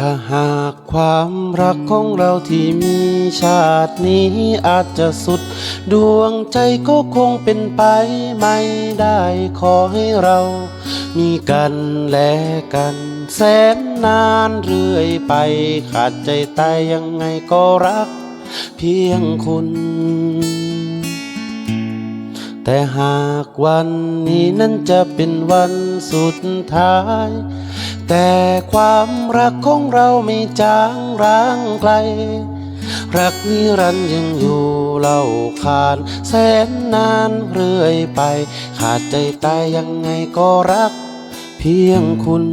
ถ้าหากความรักของเราที่มีชาตินี้อาจจะสุด ดวงใจก็คงเป็นไปไม่ได้ขอให้เรา มีกันและกันแสนนานเรื่อยไป ขาดใจตายยังไงก็รักเพียงคุณ แต่หากวันนี้นั้นจะเป็นวันสุดท้าย แต่ความรักของเราไม่จางร้างไกล รักนิรันดร์ยังอยู่เล่าขานแสนนานเรื่อยไป ขาดใจตายยังไงก็รักเพียงคุณ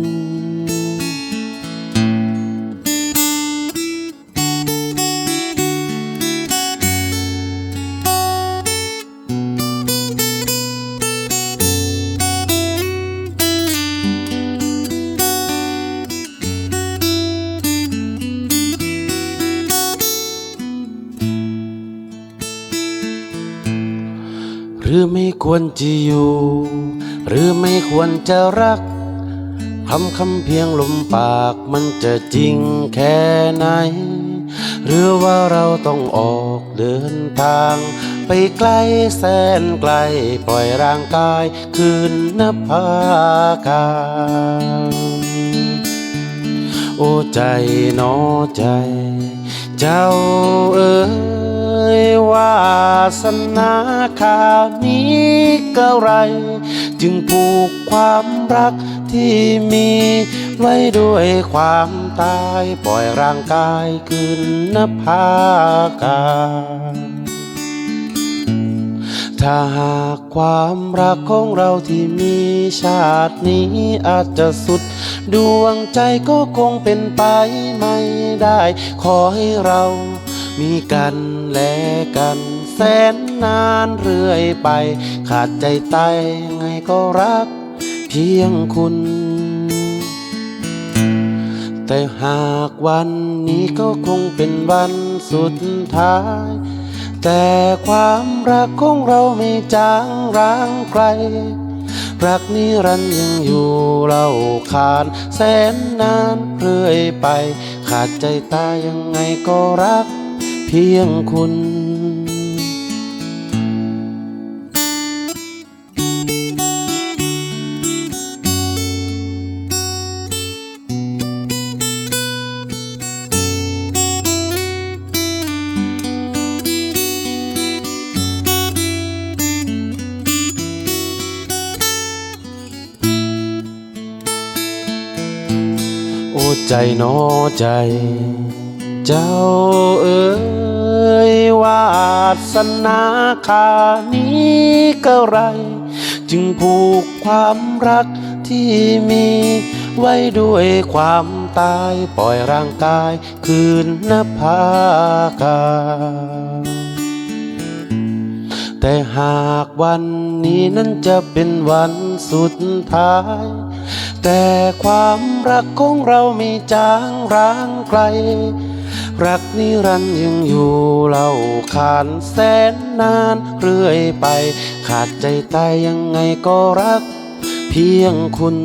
รือไม่ควรจะอยู่ หรือไม่ควรจะรักคำคำเพียงลมปากมันจะจริงแค่ไหน หรือว่าเราต้องออกเดินทาง ไปไกลแสนไกลปล่อยร่างกายคืนนภากาโอ้ใจนอใจ เจ้าเอ๋ย วาสนาคานี้ก็ไร จึงผูกความรักที่มีไว้ด้วยความตายปล่อยร่างกายคืนนภากาถ้าหากความรักของเราที่มีชาตินี้อาจจะสุด ดวงใจก็คงเป็นไปไม่ได้ ขอให้เรา มีกันและกันแสนนานเรื่อยไป ขาดใจตายยังไงก็รักเพียงคุณ แต่หากวันนี้ก็คงเป็นวันสุดท้าย แต่ความรักของเราไม่จางร้างไกลรักนิรันดร์ยังอยู่เราขาดแสนนานเรื่อยไป ขาดใจตายยังไงก็รัก พียงคุณ โอ้ใจหนอใจ เจ้าเอ๋ยวาสนาคานี้ก็ไร จึงผูกความรักที่มีไว้ด้วยความตายปล่อยร่างกายคืนนภากาแต่หากวันนี้นั้นจะเป็นวันสุดท้าย แต่ความรักของเราไม่จางร้างไกล รักนิรันยังอยู่เราขานแสนนานเรื่อยไป ขาดใจตายยังไงก็รัก เพียงคุณ